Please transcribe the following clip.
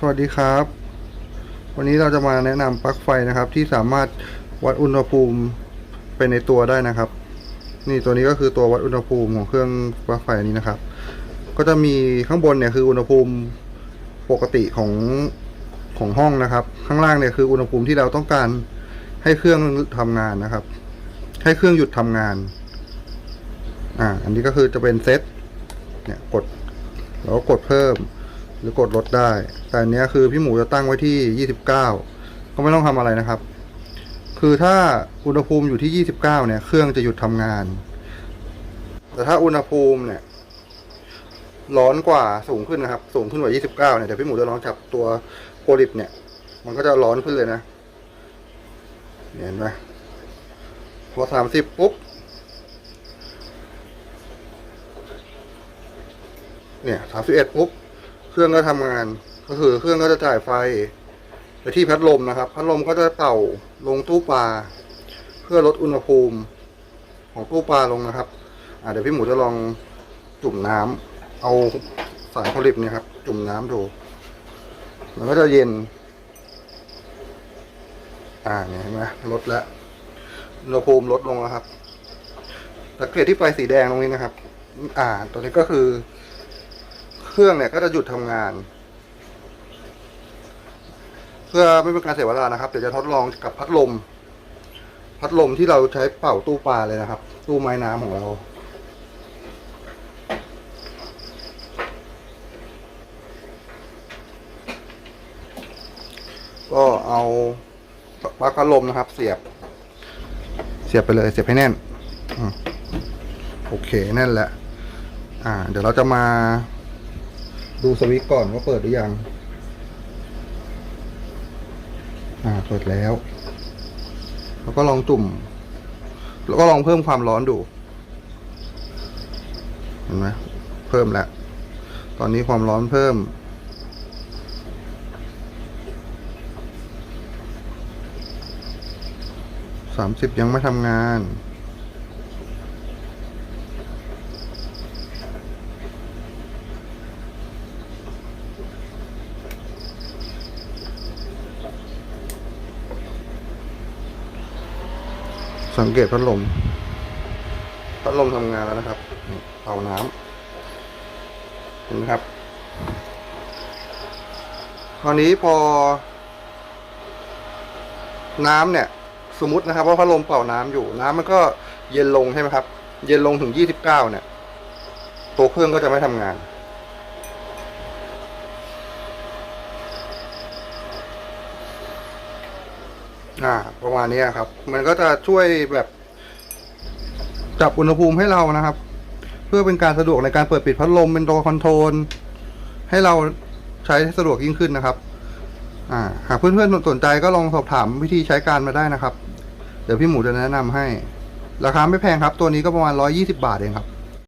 สวัสดีครับ วันนี้เราจะมาแนะนำปลั๊กไฟนะครับ ที่สามารถวัดอุณหภูมิไปในตัวได้นะครับ นี่ตัวนี้ก็คือตัววัดอุณหภูมิของเครื่องปลั๊กไฟนนี้นะครับ ก็จะมีข้างบนเนี่ยคืออุณหภูมิปกติของของห้องนะครับ ข้างล่างเนี่ยคืออุณหภูมิที่เราต้องการให้เครื่องทำงานนะครับ ให้เครื่องหยุดทำงาน อ่า อันนี้ก็คือจะเป็นเซตเนี่ยกดแล้วก็กดเพิ่ม หรือกดลดได้ แต่อันเนี้ยคือพี่หมูจะตั้งไว้ที่ 29 ก็ไม่ต้องทำอะไรนะครับ คือถ้าอุณหภูมิอยู่ที่ 29 เนี่ย เครื่องจะหยุดทำงาน แต่ถ้าอุณหภูมิเนี่ย ร้อนกว่าสูงขึ้นนะครับ สูงขึ้นกว่า 29 เนี่ยเดี๋ยวพี่หมูจะลองจับตัวโพลิปเนี่ย มันก็จะร้อนขึ้นเลยนะเนี่ยเห็นไหมพอ 30 ปุ๊บเนี่ย31ปุ๊บ รื่องก็ทำงาน ก็คือเครื่องก็จะจ่ายไฟไปที่พัดลมนะครับ พัดลมก็จะเป่าลงตู้ปลา เพื่อลดอุณหภูมิของตู้ปลาลงนะครับอ่าเดี๋ยวพี่หมูจะลองจุ่มน้ำเอาสายโพลิปเนี่ยครับ จุ่มน้ำดูมันก็จะเย็น อ่าเนี่ยเห็นไหมลดแล้วอุณหภูมิลดลงแล้วครับสังเกตที่ไฟสีแดงตรงนี้นะครับ อ่า ตัวนี้ก็คือ รื่องเนี่ยก็จะหยุดทำงาน เพื่อไม่เป็นการเสียเวลานะครับ เดี๋ยวจะทดลองกับพัดลม พัดลมที่เราใช้เป่าตู้ปลาเลยนะครับ ตู้ไม้น้ำของเราก็เอาปลั๊กพัดลมนะครับ เสียบ เสียบไปเลย เสียบให้แน่นอโอเคแน่นแหละอ่า เดี๋ยวเราจะมา ดูสวิตก่อนว่าเปิดหรือยัง อ่า เปิดแล้ว แล้วก็ลองจุ่ม แล้วก็ลองเพิ่มความร้อนดู เห็นไหมเพิ่มแล้ว ตอนนี้ความร้อนเพิ่ม สามสิบยังไม่ทำงาน สังเกตพัดลม พัดลมทำงานแล้วนะครับเป่าน้ำเห็นไหมครับ คราวนี้พอ น้ำเนี่ย สมมตินะครับว่าพัดลมเป่าน้ำอยู่ น้ำมันก็เย็นลงใช่ไหมครับ เย็นลงถึงยี่สิบเก้าเนี่ย ตัวเครื่องก็จะไม่ทำงาน อ่า ประมาณนี้ครับ มันก็จะช่วยแบบ จับอุณหภูมิให้เรานะครับ เพื่อเป็นการสะดวกในการเปิดปิดพัดลมเป็นตัวคอนโทรลให้เราใช้สะดวกยิ่งขึ้นนะครับ อ่า หากเพื่อนๆสนใจก็ลองสอบถามวิธีใช้การมาได้นะครับ เดี๋ยวพี่หมูจะแนะนำให้ ราคาไม่แพงครับ ตัวนี้ก็ประมาณร้อยี่สิบาทเองครับ